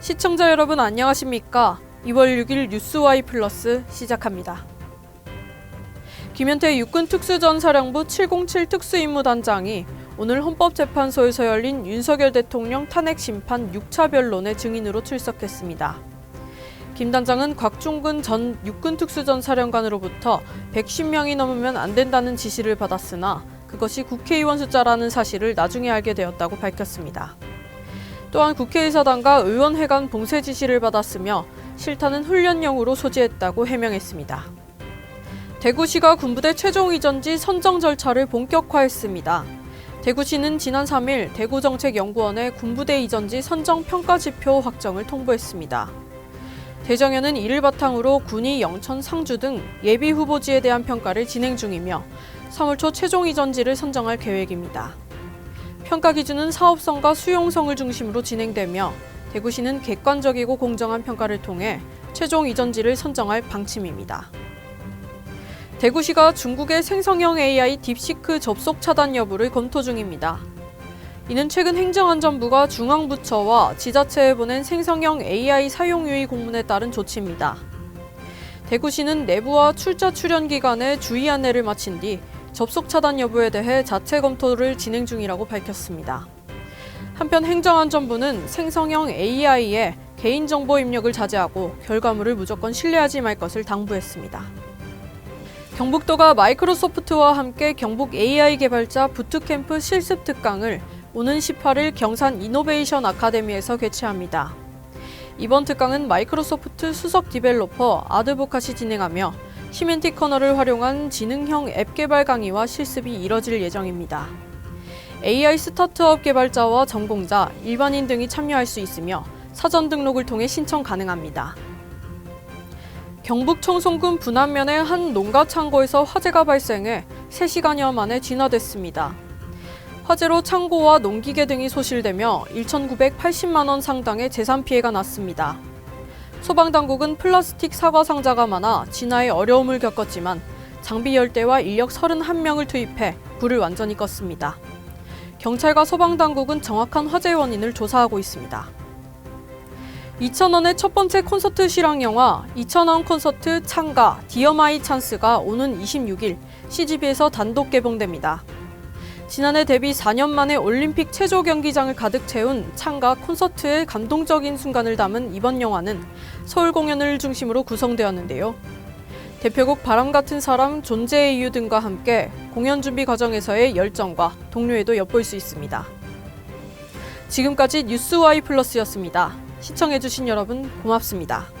시청자 여러분 안녕하십니까? 2월 6일 뉴스와이 플러스 시작합니다. 김현태 육군 특수전사령부 707 특수임무단장이 오늘 헌법재판소에서 열린 윤석열 대통령 탄핵 심판 6차 변론의 증인으로 출석했습니다. 김 단장은 곽중근 전 육군 특수전사령관으로부터 110명이 넘으면 안 된다는 지시를 받았으나 그것이 국회의원 숫자라는 사실을 나중에 알게 되었다고 밝혔습니다. 또한 국회의사당과 의원회관 봉쇄 지시를 받았으며 실타는 훈련용으로 소지했다고 해명했습니다. 대구시가 군부대 최종 이전지 선정 절차를 본격화했습니다. 대구시는 지난 3일 대구정책연구원에 군부대 이전지 선정 평가 지표 확정을 통보했습니다. 대정연은 이를 바탕으로 군이 영천, 상주 등 예비 후보지에 대한 평가를 진행 중이며 3월 초 최종 이전지를 선정할 계획입니다. 평가 기준은 사업성과 수용성을 중심으로 진행되며 대구시는 객관적이고 공정한 평가를 통해 최종 이전지를 선정할 방침입니다. 대구시가 중국의 생성형 AI 딥시크 접속 차단 여부를 검토 중입니다. 이는 최근 행정안전부가 중앙부처와 지자체에 보낸 생성형 AI 사용 유의 공문에 따른 조치입니다. 대구시는 내부와 출자 출연 기간에 주의 안내를 마친 뒤 접속 차단 여부에 대해 자체 검토를 진행 중이라고 밝혔습니다. 한편 행정안전부는 생성형 AI의 개인정보 입력을 자제하고 결과물을 무조건 신뢰하지 말 것을 당부했습니다. 경북도가 마이크로소프트와 함께 경북 AI 개발자 부트캠프 실습 특강을 오는 18일 경산 이노베이션 아카데미에서 개최합니다. 이번 특강은 마이크로소프트 수석 디벨로퍼 아드보카시 진행하며 시멘틱 커널을 활용한 지능형 앱 개발 강의와 실습이 이뤄질 예정입니다. AI 스타트업 개발자와 전공자, 일반인 등이 참여할 수 있으며 사전 등록을 통해 신청 가능합니다. 경북 청송군 분안면의 한 농가 창고에서 화재가 발생해 3시간여 만에 진화됐습니다. 화재로 창고와 농기계 등이 소실되며 1,980만 원 상당의 재산 피해가 났습니다. 소방당국은 플라스틱 사과 상자가 많아 진화에 어려움을 겪었지만 장비 열대와 인력 31명을 투입해 불을 완전히 껐습니다. 경찰과 소방당국은 정확한 화재 원인을 조사하고 있습니다. 2,000원의 첫 번째 콘서트 실황 영화 2,000원 콘서트 창가 디어마이 찬스가 오는 26일 CGV에서 단독 개봉됩니다. 지난해 데뷔 4년 만에 올림픽 체조 경기장을 가득 채운 창가 콘서트의 감동적인 순간을 담은 이번 영화는 서울 공연을 중심으로 구성되었는데요. 대표곡 바람 같은 사람, 존재의 이유 등과 함께 공연 준비 과정에서의 열정과 동료에도 엿볼 수 있습니다. 지금까지 뉴스와이 플러스였습니다. 시청해주신 여러분 고맙습니다.